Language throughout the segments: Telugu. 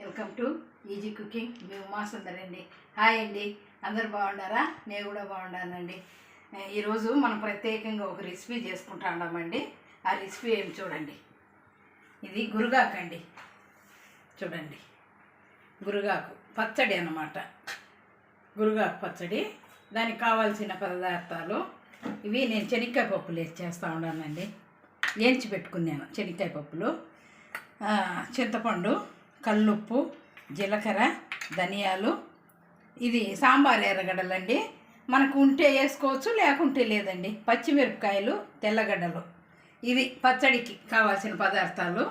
Welcome to easy cooking. మీ ఉమాసుందర్ అండి హాయ్ అండి. అందరు బాగున్నారా నేను కూడా బాగున్నానండి ఈరోజు మనం ప్రత్యేకంగా ఒక రెసిపీ చేసుకుంటా ఉన్నామండి. ఆ రెసిపీ ఏమి చూడండి. ఇది గురుగాకు అండి. చూడండి. గురుగాకు పచ్చడి అన్నమాట. గురుగాకు పచ్చడి. దానికి కావాల్సిన పదార్థాలు. ఇవి నేను శనక్కాయ పప్పులు చేస్తూ ఉన్నానండి. ఏంచి పెట్టుకున్నాను శనక్కాయ పప్పులు. చింతపండు కల్లుప్పు జీలకర్ర ధనియాలు. ఇది సాంబార్ ఎర్రగడ్డలండి. మనకు ఉంటే వేసుకోవచ్చు లేకుంటే లేదండి. పచ్చిమిరపకాయలు తెల్లగడ్డలు. ఇది పచ్చడికి కావాల్సిన పదార్థాలు.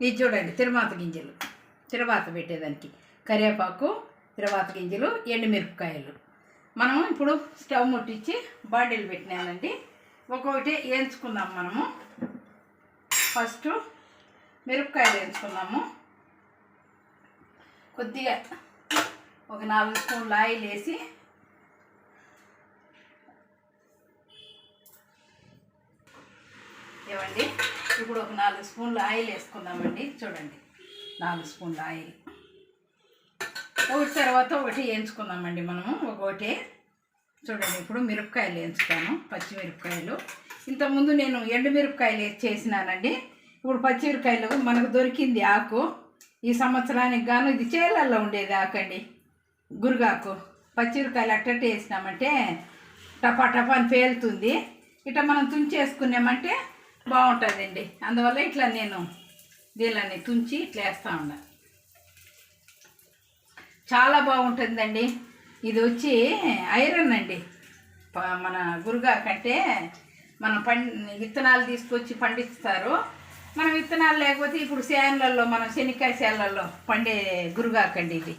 ఇది చూడండి తిరువాత గింజలు. తిరువాత పెట్టేదానికి కరివేపాకు తిరువాత గింజలు ఎండుమిరపకాయలు. మనం ఇప్పుడు స్టవ్ ముట్టించి బాడీలు పెట్టినానండి. ఒక్కొక్కటి వేయించుకుందాం మనము. ఫస్ట్ మిరపకాయలు వేయించుకున్నాము కొద్దిగా ఒక నాలుగు స్పూన్లు ఆయిల్ వేసి ఇవ్వండి ఇప్పుడు ఒక నాలుగు స్పూన్లు ఆయిల్ వేసుకుందామండి. చూడండి. నాలుగు స్పూన్ల ఆయిల్. ఒకటి తర్వాత ఒకటి వేయించుకుందామండి మనము. ఒకటి. చూడండి ఇప్పుడు మిరపకాయలు వేయించుతాను. పచ్చిమిరపకాయలు. ఇంతకుముందు నేను ఎండుమిరపకాయలు చేసినానండి. ఇప్పుడు పచ్చిమిరపకాయలు మనకు దొరికింది ఆకు. ఈ సంవత్సరానికి గాను ఇది చేలల్లో ఉండేది ఆకండి గురుగాకు పచ్చిమిరపకాయలు అట్టట్టు వేసినామంటే టపా టపా అని పేలుతుంది. ఇట్లా మనం తుంచేసుకున్నామంటే బాగుంటుందండి. అందువల్ల ఇట్లా నేను దీనిని తుంచి ఇట్లా వేస్తూ ఉన్నా. చాలా బాగుంటుందండి. ఇది వచ్చి ఐరన్ అండి. ప- మన గురుగా కంటే మనం పం విత్తనాలు తీసుకొచ్చి పండిస్తారు. మనం విత్తనాలు లేకపోతే ఇప్పుడు చేనులలో మన శనక్కాయ సేనలలో పండే గురుగాకండి ఇది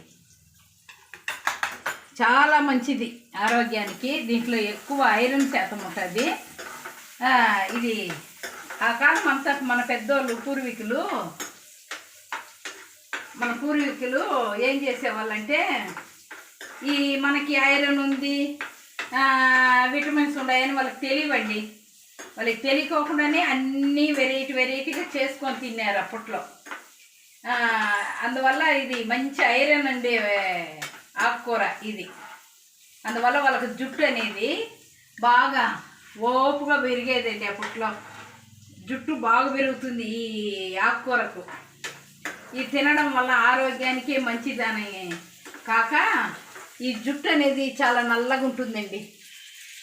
చాలా మంచిది ఆరోగ్యానికి. దీంట్లో ఎక్కువ ఐరన్ శాతం ఉంటుంది. ఇది ఆ కాలం అంతా మన పెద్దోళ్ళు పూర్వీకులు మన పూర్వీకులు ఏం చేసేవాళ్ళంటే ఈ మనకి ఐరన్ ఉంది విటమిన్స్ ఉన్నాయని వాళ్ళకి తెలియవండి. వాళ్ళకి తెలియకోకుండానే అన్నీ వెరైటీ వెరైటీగా చేసుకొని తిన్నారు అప్పట్లో. అందువల్ల ఇది మంచి ఐరన్ అండి ఆకుకూర ఇది. అందువల్ల వాళ్ళకి జుట్టు అనేది బాగా ఓపుగా పెరిగేదండి అప్పట్లో. జుట్టు బాగా పెరుగుతుంది ఈ ఆకుకూరకు. ఇది తినడం వల్ల ఆరోగ్యానికి మంచిదని కాక ఈ జుట్టు అనేది చాలా నల్లగా ఉంటుందండి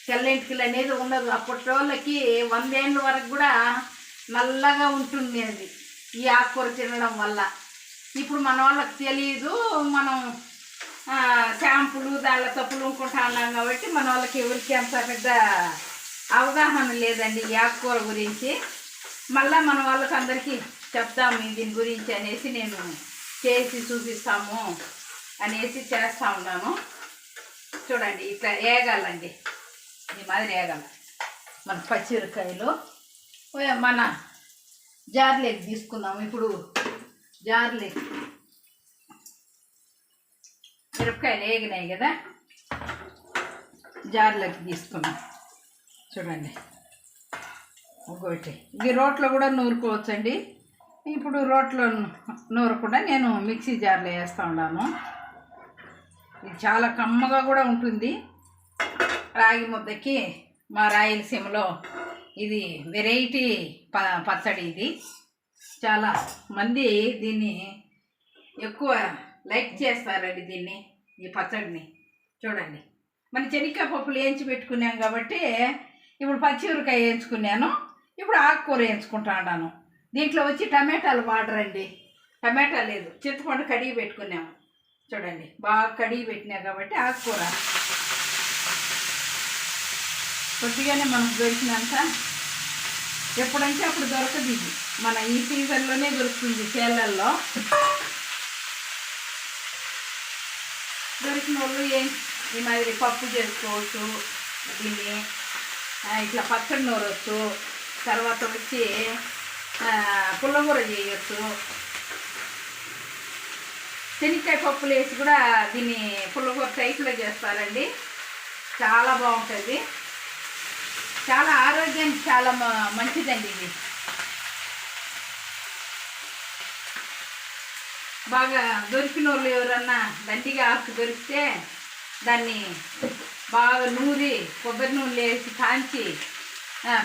తెల్లంటికలు అనేది ఉండదు. అప్పటి అప్పటోళ్ళకి వందేళ్ళ వరకు కూడా నల్లగా ఉంటుంది అది ఈ ఆకుకూర తినడం వల్ల. ఇప్పుడు మన వాళ్ళకి తెలియదు మనం షాంపులు దాళ్ళ తప్పులు అనుకుంటా ఉన్నాం కాబట్టి మన వాళ్ళకి ఎవరికి అంత పెద్ద అవగాహన లేదండి ఈ ఆకుకూర గురించి. మళ్ళీ మన వాళ్ళకి అందరికీ చెప్తాము దీని గురించి అనేసి నేను చేసి చూపిస్తాము అనేసి చేస్తూ ఉన్నాను. చూడండి ఇట్లా వేగాలండి ఈ మాదిరి వేగాల మన పచ్చిమిరకాయలు మన జార్లేకి తీసుకుందాం. ఇప్పుడు జార్లేకి మిరపకాయలు వేగినాయి కదా జార్లోకి తీసుకున్నాం చూడండి. ఒకటి ఇది రోట్లో కూడా నూరుకోవచ్చండి. ఇప్పుడు రోట్లో నూరకుండా నేను మిక్సీ జార్లో వేస్తూ ఉన్నాను. ఇది చాలా కమ్మగా కూడా ఉంటుంది. రాగి ముద్దకి మా రాయలసీమలో ఇది వెరైటీ ప పచ్చడి ఇది. చాలా మంది దీన్ని ఎక్కువ లైక్ చేస్తారండి దీన్ని ఈ పచ్చడిని. చూడండి. మన చెనిక్కాయ పప్పులు వేయించి పెట్టుకున్నాం కాబట్టి ఇప్పుడు పచ్చిమిరకాయ వేయించుకున్నాను. ఇప్పుడు ఆకుకూర వేయించుకుంటా ఉన్నాను. దీంట్లో వచ్చి టమాటాలు వాడరండి టమాటా లేదు. చింతపండు కడిగి పెట్టుకున్నాము. చూడండి. బాగా కడిగి పెట్టినా కాబట్టి ఆకుకూర. కొద్దిగానే మనకు దొరికినంత ఎప్పుడంటే అప్పుడు దొరకదు ఇది. మన ఈ సీజన్లోనే దొరుకుతుంది చేలల్లో దొరికిన వాళ్ళు ఏం ఈ మాదిరి పప్పు చేసుకోవచ్చు దీన్ని ఇట్లా పచ్చడి నూరవచ్చు తర్వాత వచ్చి ఆ, పుల్లగూర చేయొచ్చు. శనక్కాయ పప్పులు వేసి కూడా దీన్ని పుల్లగూర టైట్లో చేస్తారండి. చాలా బాగుంటుంది. చాలా ఆరోగ్యానికి చాలా మంచిదండి ఇది. బాగా దొరికిన వాళ్ళు ఎవరన్నా దండిగా ఆకు దొరికితే దాన్ని బాగా నూరి కొబ్బరి నూనె వేసి కాంచి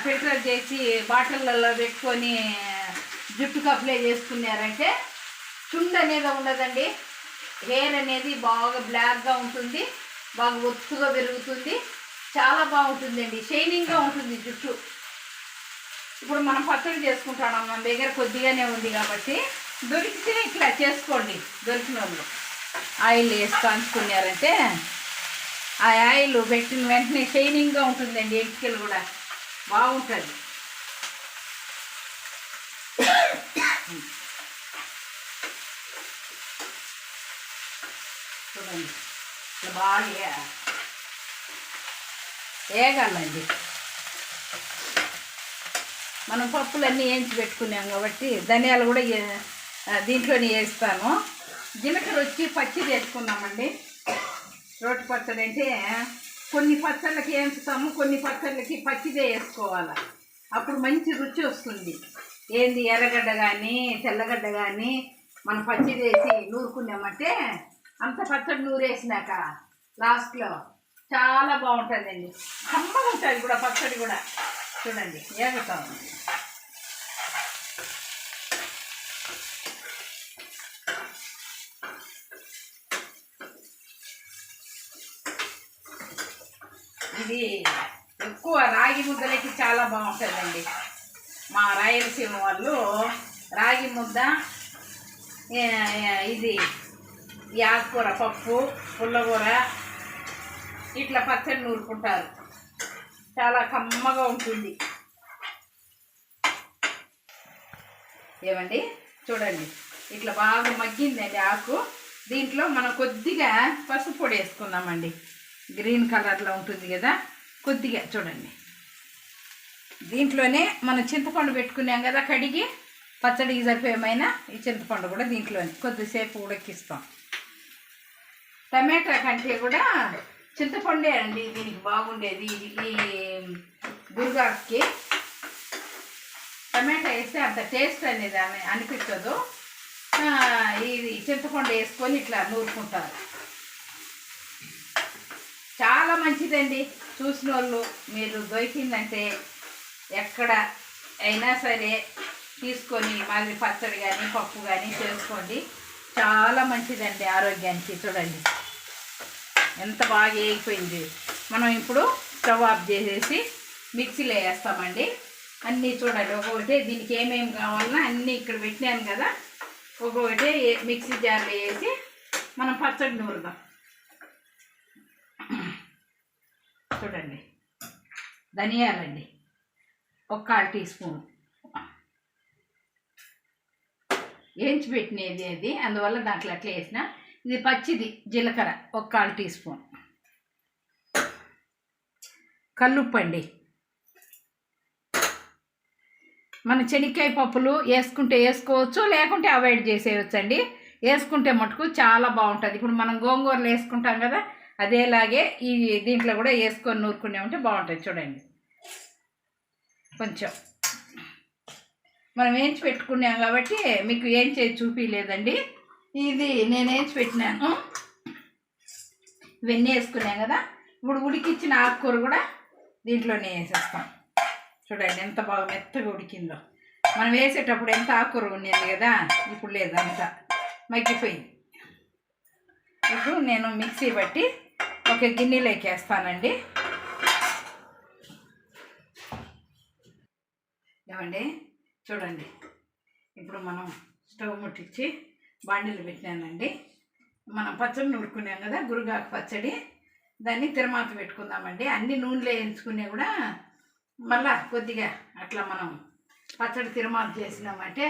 ఫిల్టర్ చేసి బాటిళ్ళల్లో పెట్టుకొని జుట్టుకు అప్లై చేసుకున్నారంటే చుండు అనేది ఉండదండి. హెయిర్ అనేది బాగా బ్లాక్గా ఉంటుంది బాగా ఒత్తుగా పెరుగుతుంది. చాలా బాగుంటుందండి. షైనింగ్గా ఉంటుంది జుట్టు. ఇప్పుడు మనం పచ్చడి చేసుకుంటాం మన దగ్గర కొద్దిగానే ఉంది కాబట్టి. దొరికితే ఇట్లా చేసుకోండి దొరికిన వాళ్ళు ఆయిల్ వేసి కాంచుకున్నారంటే ఆ ఆయిల్ పెట్టిన వెంటనే షైనింగ్గా ఉంటుందండి ఎంటికలు కూడా. బాగుంటుంది. చూడండి. బాగా వేగాలండి మనం పప్పులన్నీ వేయించి పెట్టుకున్నాం కాబట్టి ధనియాలు కూడా దీంట్లోనే వేస్తాను. జీలకర్ర వచ్చి పచ్చిది వేసుకున్నామండి రోటి పచ్చడి అంటే కొన్ని పచ్చళ్ళకి వేస్తాము కొన్ని పచ్చళ్ళకి పచ్చిదే వేసుకోవాలి. అప్పుడు మంచి రుచి వస్తుంది. ఏంది ఎర్రగడ్డ కానీ తెల్లగడ్డ కానీ మనం పచ్చిది వేసి నూరుకున్నామంటే అంత పచ్చడి నూరేసినాక లాస్ట్లో చాలా బాగుంటుందండి కమ్మగా ఉంటుంది కూడా పచ్చడి కూడా. చూడండి ఏగుతాం ఇది ఎక్కువ రాగి ముద్దలకి చాలా బాగుంటుందండి మా రాయలసీమ వాళ్ళు రాగి ముద్ద ఇది ఈ ఆకుకూర పప్పు పుల్లకూర ఇట్లా పచ్చడి నూరుకుంటారు. చాలా కమ్మగా ఉంటుంది. ఏమండి? చూడండి. ఇట్లా బాగా మగ్గిందండి ఆకు. దీంట్లో మనం కొద్దిగా పసుపు పొడి వేసుకుందామండి. గ్రీన్ కలర్లో ఉంటుంది కదా? కొద్దిగా చూడండి. దీంట్లోనే మనం చింతపండు పెట్టుకున్నాం కదా కడిగి పచ్చడికి సరిపోయేమైనా ఈ చింతపండు కూడా దీంట్లోనే. కొద్దిసేపు ఉడకిస్తాం. టమాటా కంటే కూడా చింతపండే అండి దీనికి బాగుండేది. ఈ గురుగాకి టమాటా వేస్తే అంత టేస్ట్ అనేది అని అనిపించదు. ఇది చింతపండు వేసుకొని ఇట్లా నూరుకుంటారు. చాలా మంచిదండి. చూసిన వాళ్ళు మీరు దొరికిందంటే ఎక్కడ అయినా సరే తీసుకొని మళ్ళీ పచ్చడి కానీ పప్పు కానీ చేసుకోండి. చాలా మంచిదండి ఆరోగ్యానికి చూడండి. ఎంత బాగా వేగిపోయింది. మనం ఇప్పుడు స్టవ్ ఆఫ్ చేసేసి మిక్సీలో వేస్తామండి. అన్నీ చూడండి ఒక్కొక్కటి దీనికి ఏమేమి కావాలన్నా అన్నీ ఇక్కడ పెట్టినాను కదా. ఒక్కొక్కటి మిక్సీ జార్లో వేసి మనం పచ్చడి నూరుదాం. చూడండి ధనియాలండి ఒక కాల్ టీ స్పూన్. వేయించి పెట్టినది అది అందువల్ల దాంట్లో అట్లా వేసిన ఇది పచ్చిది జీలకర్ర ఒక కాల్ టీ స్పూన్. కల్లుప్పు అండి మన శనక్కాయ పప్పులు వేసుకుంటే వేసుకోవచ్చు లేకుంటే అవాయిడ్ చేసేయచ్చు అండి వేసుకుంటే మటుకు చాలా బాగుంటుంది. ఇప్పుడు మనం గోంగూరలు వేసుకుంటాం కదా అదేలాగే ఈ దీంట్లో కూడా వేసుకొని నూరుకునేమంటే బాగుంటుంది. చూడండి. కొంచెం. మనం వేయించి పెట్టుకున్నాం కాబట్టి మీకు ఏం చేసి చూపించలేదండి ఇది నేనేంచి పెట్టినాను ఇవన్నీ వేసుకున్నాం కదా? ఇప్పుడు ఉడికిచ్చిన ఆకుకూర కూడా దీంట్లోనే వేసేస్తాం. చూడండి ఎంత బాగా మెత్తగా ఉడికిందో. మనం వేసేటప్పుడు ఎంత ఆకుకూర ఉండేది కదా? ఇప్పుడు లేదు అంతా మగ్గిపోయింది. ఇప్పుడు నేను మిక్సీ బట్టి ఒక గిన్నెలోకి వేస్తానండి. ఏమండి? చూడండి. ఇప్పుడు మనం స్టవ్ ముట్టించి బాండీలు పెట్టినానండి మనం పచ్చడి నూరుకున్నాం కదా గురుగాకు పచ్చడి. దాన్ని తిరుమాత పెట్టుకుందామండి. అన్ని నూనెలో వేయించుకునే కూడా మళ్ళా కొద్దిగా అట్లా మనం పచ్చడి తిరుమాత చేసినామంటే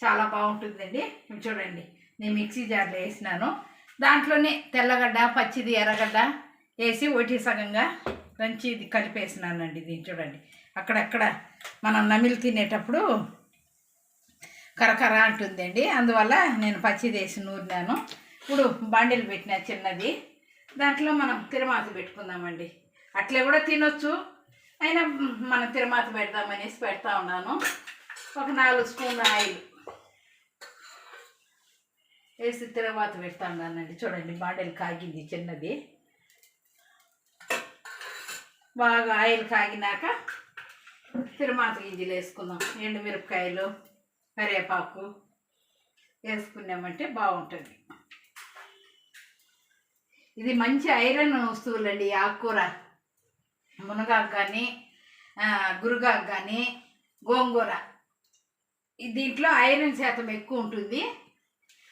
చాలా బాగుంటుందండి. చూడండి నేను మిక్సీ జార్లో వేసినాను. దాంట్లోనే తెల్లగడ్డ పచ్చిది ఎర్రగడ్డ వేసి ఒకటి సగంగా దంచి ఇది కలిపేసినానండి. దీన్ని చూడండి అక్కడక్కడ మనం నమిలి తినేటప్పుడు కరకర అంటుందండి. అందువల్ల నేను పచ్చిదేసి నూరినాను. ఇప్పుడు బండిలు పెట్టిన చిన్నది. దాంట్లో మనం తిరుమాత పెట్టుకుందామండి. అట్లే కూడా తినొచ్చు. అయినా మనం తిరుమాత పెడదామనేసి పెడతా ఉన్నాను. ఒక నాలుగు స్పూన్ ఆయిల్ వేసి తిరుమాత పెడతా ఉన్నానండి. చూడండి బాండెలు కాగింది చిన్నది. బాగా ఆయిల్ కాగినాక తిరుమాత గింజలు వేసుకుందాం. ఎండుమిరపకాయలు కరివేపాకు వేసుకున్నామంటే బాగుంటుంది. ఇది మంచి ఐరన్ వస్తువులండి ఆకుకూర. మునగాకు కానీ గురుగాకు కానీ గోంగూర. దీంట్లో ఐరన్ శాతం ఎక్కువ ఉంటుంది.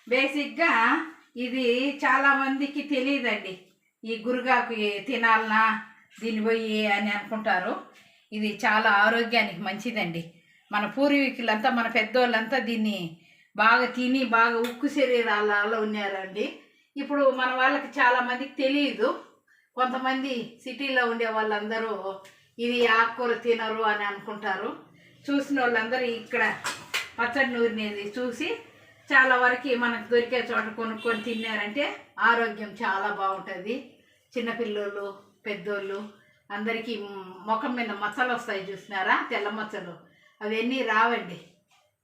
బేసిక్గా ఇది చాలామందికి తెలియదండి. ఈ గురుగాకు తినాలనా దీన్ని పోయి అని అనుకుంటారు. ఇది చాలా ఆరోగ్యానికి మంచిదండి. మన పూర్వీకులంతా మన పెద్దోళ్ళంతా దీన్ని బాగా తిని బాగా ఉక్కు శరీరాలలో ఉన్నారండి. ఇప్పుడు మన వాళ్ళకి చాలామందికి తెలియదు. కొంతమంది సిటీలో ఉండే వాళ్ళందరూ ఇది ఆకుకూర తినరు అని అనుకుంటారు. చూసిన వాళ్ళందరూ ఇక్కడ పచ్చడి నూరినేది చూసి చాలా వరకు మనకు దొరికే చోట కొనుక్కొని తిన్నారంటే ఆరోగ్యం చాలా బాగుంటుంది. చిన్నపిల్లోళ్ళు పెద్దోళ్ళు అందరికీ ముఖం మీద మచ్చలు వస్తాయి చూసినారా? తెల్ల మచ్చలు. అవన్నీ రావండి.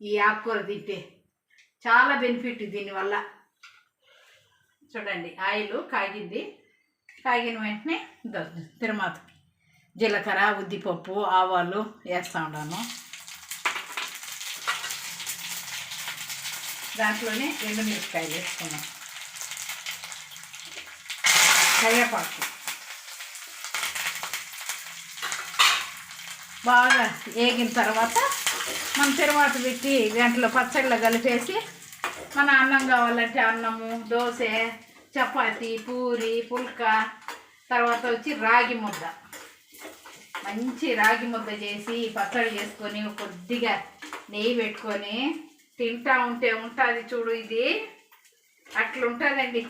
ఈ ఆకుకూర తింటే చాలా బెనిఫిట్ దీనివల్ల. చూడండి ఆయిల్ కాగింది. కాగిన వెంటనే తిరుమాత జీలకర్ర ఉద్దిపప్పు ఆవాలు వేస్తూ ఉన్నాను. దాంట్లోనే ఎండుమిరపకాయలు వేసుకున్నాం కరివేపాకు. బాగా వేగిన తర్వాత మనం తిరువాత పెట్టి దాంట్లో పచ్చళ్ళ కలిపేసి మన అన్నం కావాలంటే అన్నము దోశ చపాతి పూరి పుల్క తర్వాత వచ్చి రాగి ముద్ద. మంచి రాగి ముద్ద చేసి పచ్చడి చేసుకొని కొద్దిగా నెయ్యి పెట్టుకొని తింటా ఉంటే ఉంటుంది చూడు ఇది. అట్లుంటుందండి.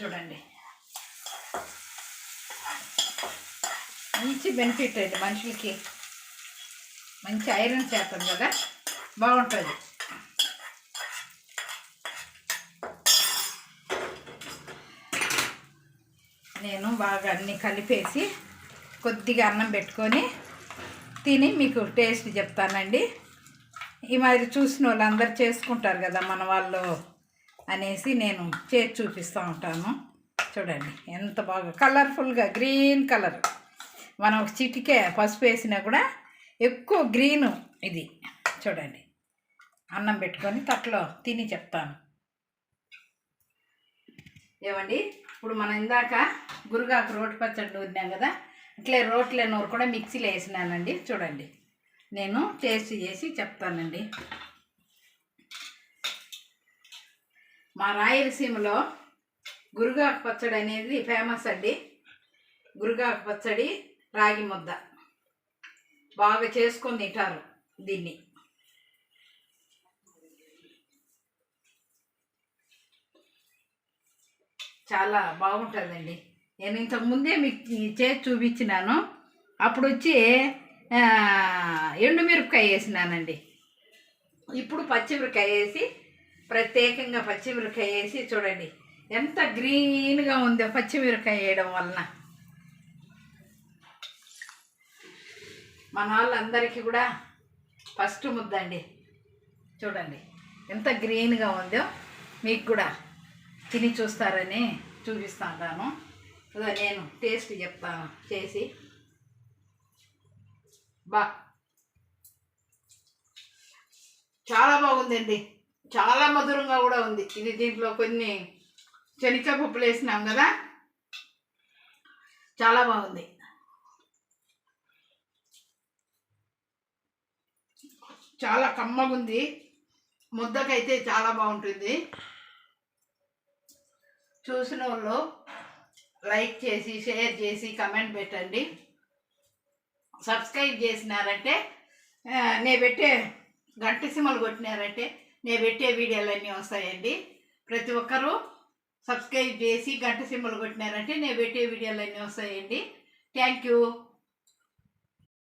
చూడండి. మంచి బెనిఫిట్ అండి మనుషులకి. మంచి ఐరన్ శాతం కదా? బాగుంటుంది. నేను బాగా అన్నీ కలిపేసి కొద్దిగా అన్నం పెట్టుకొని తిని మీకు టేస్ట్ చెప్తానండి. ఈ మాదిరి చూసిన వాళ్ళందరూ చేసుకుంటారు కదా మన వాళ్ళు అనేసి నేను చేసి చూపిస్తూ ఉంటాను. చూడండి ఎంత బాగా కలర్ఫుల్గా గ్రీన్ కలర్ మనం ఒక చిటికే పసుపు వేసినా కూడా ఎక్కువ గ్రీను ఇది. చూడండి. అన్నం పెట్టుకొని తట్లో తిని చెప్తాను. ఏమండి? ఇప్పుడు మనం ఇందాక గురుగాకు రోటి పచ్చడి నూరినాం కదా ఇట్లే రోట్లే నూరు కూడా మిక్సీలో వేసినానండి. చూడండి. నేను టేస్ట్ చేసి చెప్తానండి. మా రాయలసీమలో గురుగాకు పచ్చడి అనేది ఫేమస్ అండి. గురుగాకు పచ్చడి రాగి ముద్ద. బాగా చేసుకొని తింటారు దీన్ని. చాలా బాగుంటుందండి. నేను ఇంతకుముందే మీకు చేసి చూపించినాను. అప్పుడు వచ్చి ఎండుమిరపకాయ వేసినానండి. ఇప్పుడు పచ్చిమిరకాయ వేసి ప్రత్యేకంగా పచ్చిమిరకాయ వేసి చూడండి. ఎంత గ్రీన్గా ఉందో పచ్చిమిరకాయ వేయడం వలన. మన వాళ్ళందరికీ కూడా ఫస్ట్ ముద్దండి. చూడండి ఎంత గ్రీన్గా ఉందో మీకు కూడా తిని చూస్తారని చూపిస్తాను అదే నేను టేస్ట్ చెప్తాను చేసి. బా. చాలా బాగుందండి. చాలా మధురంగా కూడా ఉంది. ఇది దీంట్లో కొన్ని శనగ పప్పులు వేసినాం కదా? చాలా బాగుంది. చాలా కమ్మగుంది. ముద్దకైతే చాలా బాగుంటుంది. చూసిన వాళ్ళు లైక్ చేసి షేర్ చేసి కమెంట్ పెట్టండి. సబ్స్క్రైబ్ చేసినారంటే నేను పెట్టే గంట సిమ్మలు కొట్టినారంటే నేను పెట్టే వీడియోలన్నీ వస్తాయండి. ప్రతి ఒక్కరూ సబ్స్క్రైబ్ చేసి గంట సింబల్ కొట్టినారంటే నేను పెట్టే వీడియోలన్నీ వస్తాయండి. Thank you.